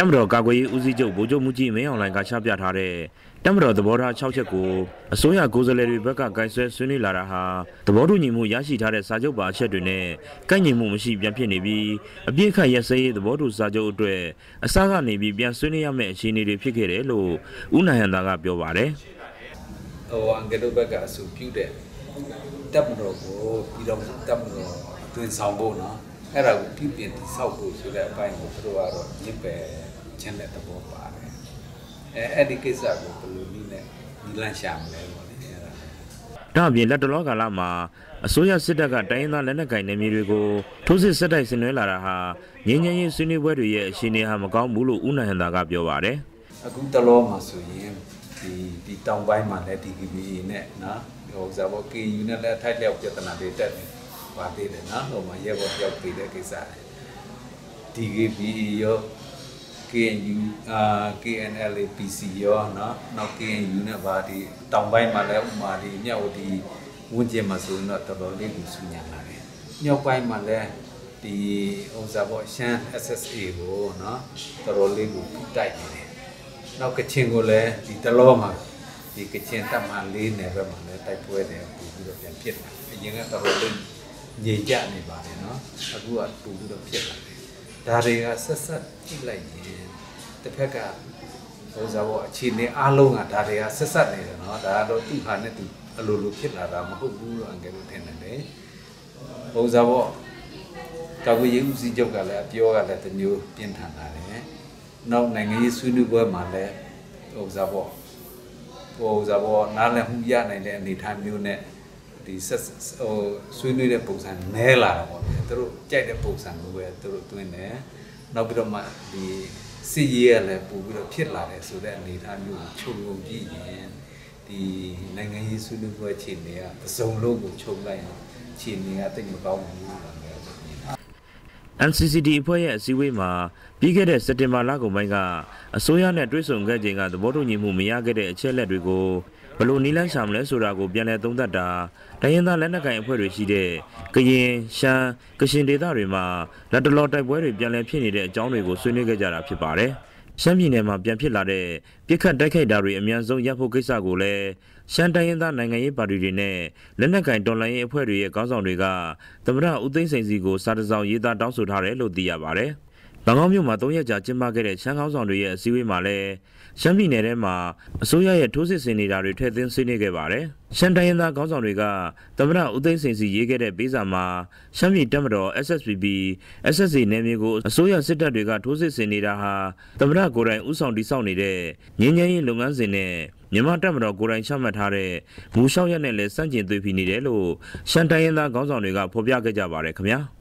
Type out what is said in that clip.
တမတော်ကာကွယ်ရေးဦးစီးချုပ်ဗိုလ်ချုပ်မှုကြီးမင်းအောင်လှိုင်ကချပြထားတဲ့တမတော်သဘောထား6ချက်ကိုအစိုးရကိုယ်စားလှယ်တွေဘက်ကဂိုင်းဆွဲဆွေးနွေးလာတာဟာသဘောတူညီမှုရရှိထားတဲ့စာချုပ်ပါအချက်တွေနဲ့ကိုက်ညီမှုမရှိပြန်ဖြစ်နေပြီးအပြစ်ခတ်ရက်စဲရေးသဘောတူစာချုပ်အတွက်အစကနေပြီးပြန်ဆွေးနွေးရမယ့်အခြေအနေတွေဖြစ်ခဲ့တယ်လို့ဦးနိုင်ဟန်သာကပြောပါတယ်ဟိုအင်္ဂလိပ်ဘက်ကအဆိုပြုတဲ့တပ်မတော်ကိုပြည်တော်တပ်မတော်အတွင်ဆောင်ဖို့နော် အဲ့ဒါကိုပြည်ပြင်တိဆောက်ဖို့ဆိုတဲ့အပိုင်းကိုသူတို့ကတော့ညစ်ပယ်ခြင်းတဲ့သဘောပါတယ်အဲအဲ့ဒီကိစ္စကိုဘယ်လိုနည်းနဲ့ဒီလန့်ရှာမလဲပေါ့လေအဲ့ဒါဒါအပြင်လက်တလောကာလမှာအစိုးရစစ်တပ်ကတိုင်းရင်းသားလက်နက်ကိုင်နယ်မြေတွေကိုထိုးစစ်စစ်တိုက်ဆင်နွှဲလာတာဟာငင်းငင်းရေးဆွေးနွေးပွဲတွေရဲ့အခြေအနေဟာမကောင်းဘူးလို့ဦးနိုင်ဟန်သာကပြောပါတယ်အခုတလောမှာဆိုရင်ဒီဒီတောင်ပိုင်းမှာလည်း DKBA နဲ့နော်ဟိုဇာဘော KU နဲ့လည်းထိုက်လျောက်ပြဿနာတွေတက်နေ ပါသေးတယ်နော်ဟိုမှာရဲဘော်တယောက်ပြည်တဲ့ကိစ္စတွေ DKBA ရော KNU အာ KNLA PC ရောနော်နောက် KNU နဲ့ဗာဒီတောင်ပိုင်းမှာလည်းဥမာဒီမြောက်ဒီဝန်းကျင်မှာဆိုရင်တော့တော်တော်လေးကိုဆူညံလာတယ်မြောက်ပိုင်းမှာလည်းဒီဥစ္စာပေါ့ရှမ်း SSA ကိုနော်တော်တော်လေးကိုတိုက်နေတယ်နောက်ကချင်ကိုလည်းဒီတလောမှာဒီကချင်တပ်မလေးနယ်ဘက်မှာလည်းတိုက်ပွဲတယ်ပူပြီးတော့ပြန်ဖြစ်လာအရင်ကတော်တော်လေး ညင်ကြနေပါတယ်နော်အခုကပူပြီးတော့ဖြစ်လာတယ်ဒါတွေကဆက်ဆက်ကြည့်လိုက်ရင်တစ်ဖက်ကဘုရားဘောအခြေအနေအားလုံးကဒါတွေကဆက်ဆက်နေတယ်နော်ဒါကတော့သူ့ဟာနဲ့သူအလိုလိုဖြစ်လာတာမဟုတ်ဘူးလို့အငယ်တို့ထင်တယ်လေဘုရားဘောကာကွယ်ရေးဦးစီးချုပ်ကလည်းအပြောကလည်းတစ်မျိုးပြင်းထန်လာတယ်နောက်နိုင်ငံရေးဆွေးနွေးပွဲမှာလည်းဟိုစားပေါ့ဟိုစားပေါ့နားလည်မှုရနိုင်တဲ့အနေအထားမျိုးနဲ့ ဒီဆက်ဟိုဆွေးနွေးတဲ့ပုံစံနဲလာတာပေါ့သူတို့ကြိုက်တဲ့ပုံစံကိုပဲသူတို့တွင်းတယ်နောက်ပြီးတော့မှဒီစစ်ရေးရလည်းပို့ပြီးတော့ဖြစ်လာတယ်ဆိုတဲ့အနေအထားမျိုးကိုခြုံငုံကြည့်ရင်ဒီနိုင်ငံရေးဆွေးနွေးပွဲအခြေအနေကပစုံလုံးကိုခြုံလိုက်ရင်အခြေအနေကတိတ်မကောင်းဘူးလို့လည်းပြောတယ် NCCD အဖွဲ့ရဲ့အစည်းအဝေးမှာပြီးခဲ့တဲ့စက်တင်ဘာလကုန်ပိုင်းကအစိုးရနဲ့တွဲဆုံခဲ့ချိန်ကသဘောတူညီမှုမရခဲ့တဲ့အချက်လက်တွေကို ဘယ်လိုနီးလန်းရှာမလဲဆိုတာကိုပြန်လည်သုံးသပ်တာတိုင်းရင်းသားလက်နက်ကိုင်အဖွဲ့တွေရှိတဲ့ကရင်ရှမ်းကရှင်ဒေသတွေမှာလက်တလောတိုက်ပွဲတွေပြန်လည်ဖြစ်နေတဲ့အကြောင်းတွေကိုဆွေးနွေးခဲ့ကြတာဖြစ်ပါတယ်။ရှမ်းပြည်နယ်မှာပြန်ဖြစ်လာတဲ့ပြစ်ခတ်တိုက်ခိုက်တာတွေအများဆုံးရပ်ဖို့ကိစ္စကိုလည်းရှမ်းတိုင်းရင်းသားနိုင်ငံရေးပါတီတွေနဲ့လက်နက်ကင်တော်လှန်ရေးအဖွဲ့တွေရဲ့ခေါင်းဆောင်တွေကသမ္မတဦးသိန်းစိန်စီကိုစာတစောင်ရေးသားတောင်းဆိုထားတယ်လို့သိရပါတယ်။ ဘန်ကောက်မြို့မှာ၃ရက်ကြာကျင်းပခဲ့တဲ့ရှမ်းခေါင်းဆောင်တွေရဲ့အစည်းအဝေးမှာလည်းရှမ်းပြည်နယ်ထဲမှာအစိုးရရဲ့ထိုးစစ်ဆင်နေတာတွေထည့်သွင်းဆွေးနွေးခဲ့ပါတယ်။ရှမ်းတိုင်းရင်းသားခေါင်းဆောင်တွေကသမ္မတဦးသိန်းစိန်စီရေးခဲ့တဲ့ပေးစာမှာရှမ်းပြည်တပ်မတော် SSPB SSA နယ်မြေကိုအစိုးရစစ်တပ်တွေကထိုးစစ်ဆင်နေတာဟာသမ္မတကိုယ်တိုင်ဦးဆောင်တည်ဆောက်နေတဲ့ငင်းငင်းရေးလုပ်ငန်းစဉ်နဲ့မြန်မာတပ်မတော်ကိုယ်တိုင်ချမှတ်ထားတဲ့မူလျှောက်ရက်နဲ့လည်းစန့်ကျင်သွေးဖီနေတယ်လို့ရှမ်းတိုင်းရင်းသားခေါင်းဆောင်တွေကဖော်ပြခဲ့ကြပါတယ်ခင်ဗျာ။